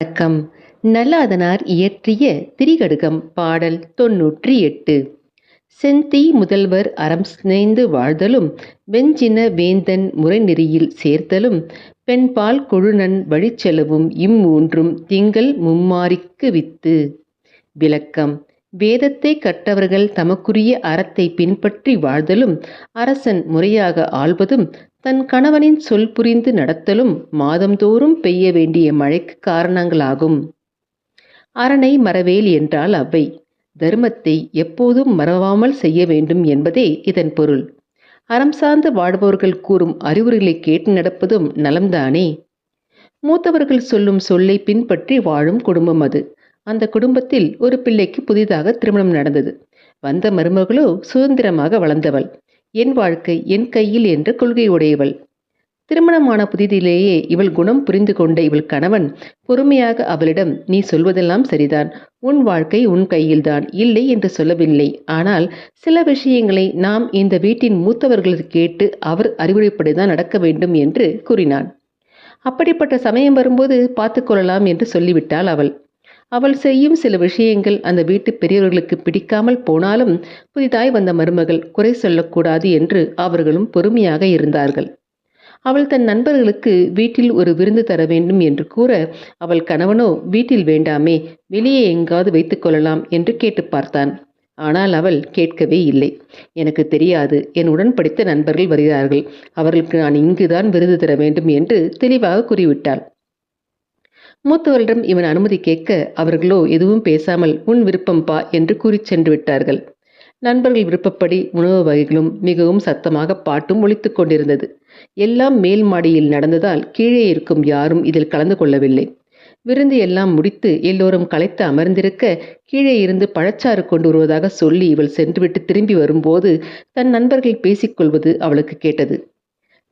வணக்கம். நல்லாதனார் இயற்றிய திரிகடுகம் பாடல் தொன்னூற்றி எட்டு செந்தி முதல்வர் அறம் சினைந்து வாழ்தலும் வெஞ்சின வேந்தன் முறைநெறியில் சேர்த்தலும் பெண்பால் கொழுநன் வழிச்செலவும் இம்மூன்றும் திங்கள் மும்மாரிக்கு வித்து. விளக்கம். வேதத்தை கற்றவர்கள் தமக்குரிய அறத்தை பின்பற்றி வாழ்தலும் அரசன் முறையாக ஆள்வதும் தன் கணவனின் சொல் புரிந்து நடத்தலும் மாதந்தோறும் பெய்ய வேண்டிய மழைக்கு காரணங்களாகும். அரணை மறவேல் என்றால் அவை. தர்மத்தை எப்போதும் மறவாமல் செய்ய வேண்டும் என்பதே இதன் பொருள். அறம் சார்ந்து வாழ்பவர்கள் கூறும் அறிவுரைகளை கேட்டு நடப்பதும் நலம்தானே? மூத்தவர்கள் சொல்லும் சொல்லை பின்பற்றி வாழும் குடும்பம் அது. அந்த குடும்பத்தில் ஒரு பிள்ளைக்கு புதிதாக திருமணம் நடந்தது. வந்த மருமகளோ சுதந்திரமாக வளர்ந்தவள். என் வாழ்க்கை என் கையில் என்ற கொள்கை உடையவள் திருமணமான புதிதிலேயே இவள் குணம் புரிந்து கொண்ட இவள் கணவன் பொறுமையாக அவளிடம் நீ சொல்வதெல்லாம் சரிதான். உன் வாழ்க்கை உன் கையில்தான். இல்லை என்று சொல்லவில்லை. ஆனால் சில விஷயங்களை நாம் இந்த வீட்டின் மூத்தவர்கள் கேட்டு அவர் அறிவுரைப்படிதான் நடக்க வேண்டும் என்று கூறினான். அப்படிப்பட்ட சமயம் வரும்போது பார்த்துக்கொள்ளலாம் என்று சொல்லிவிட்டாள் அவள். அவள் செய்யும் சில விஷயங்கள் அந்த வீட்டு பெரியவர்களுக்கு பிடிக்காமல் போனாலும் புதிதாய் வந்த மருமகள் குறை சொல்லக்கூடாது என்று அவர்களும் பொறுமையாக இருந்தார்கள். அவள் தன் நண்பர்களுக்கு வீட்டில் ஒரு விருந்து தர வேண்டும் என்று கூற அவள் கணவனோ வீட்டில் வேண்டாமே வெளியே எங்காவது வைத்துக் கொள்ளலாம் என்று கேட்டு பார்த்தான். ஆனால் அவள் கேட்கவே இல்லை. எனக்கு தெரியாது. என் உடன் படித்த நண்பர்கள் வருகிறார்கள். அவர்களுக்கு நான் இங்குதான் விருது தர வேண்டும் என்று தெளிவாக கூறிவிட்டாள். மூத்தவரிடம் இவன் அனுமதி கேட்க அவர்களோ எதுவும் பேசாமல் உன் விருப்பம் பா என்று கூறிச் சென்று விட்டார்கள். நண்பர்கள் விருப்பப்படி உணவு வகைகளும் மிகவும் சத்தமாக பாட்டும் ஒழித்து கொண்டிருந்தது. எல்லாம் மேல் மாடியில் நடந்ததால் கீழே இருக்கும் யாரும் இதில் கலந்து கொள்ளவில்லை. விருந்து எல்லாம் முடித்து எல்லோரும் களைத்து அமர்ந்திருக்க கீழே இருந்து பழச்சாறு கொண்டு வருவதாக சொல்லி இவள் சென்றுவிட்டு திரும்பி வரும்போது தன் நண்பர்கள் பேசிக்கொள்வது அவளுக்கு கேட்டது.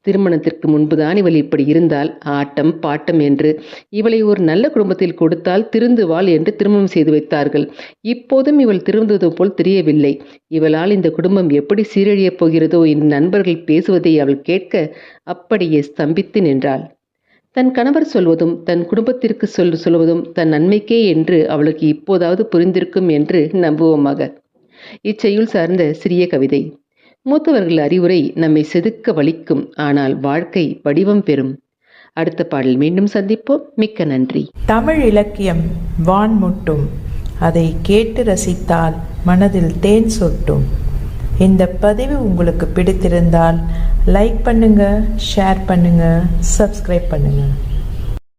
திருமணத்திற்கு முன்புதான் இவள் இப்படி இருந்தால்? ஆட்டம் பாட்டம் என்று. இவளை ஒரு நல்ல குடும்பத்தில் கொடுத்தால் திருந்துவாள் என்று திருமணம் செய்து வைத்தார்கள். இப்போதும் இவள் திருந்தது போல் தெரியவில்லை. இவளால் இந்த குடும்பம் எப்படி சீரழியப் போகிறதோ என் நண்பர்கள் பேசுவதை அவள் கேட்க அப்படியே ஸ்தம்பித்து நின்றாள். தன் கணவர் சொல்வதும் தன் குடும்பத்திற்கு சொல் சொல்வதும் தன் நன்மைக்கே என்று அவளுக்கு இப்போதாவது புரிந்திருக்கும் என்று நம்புவோமாக. இச்செய்யுள் சார்ந்த சிறிய கவிதை. மூத்தவர்கள் அறிவுரை நம்மை செதுக்க வலிக்கும் ஆனால் வாழ்க்கை வடிவம் பெறும். அடுத்த பாடல் மீண்டும் சந்திப்போம். மிக்க நன்றி. தமிழ் இலக்கியம் வான்முட்டும். அதை கேட்டு ரசித்தால் மனதில் தேன் சொட்டும். இந்த பதிவு உங்களுக்கு பிடித்திருந்தால் லைக் பண்ணுங்க ஷேர் பண்ணுங்க சப்ஸ்கிரைப் பண்ணுங்கள்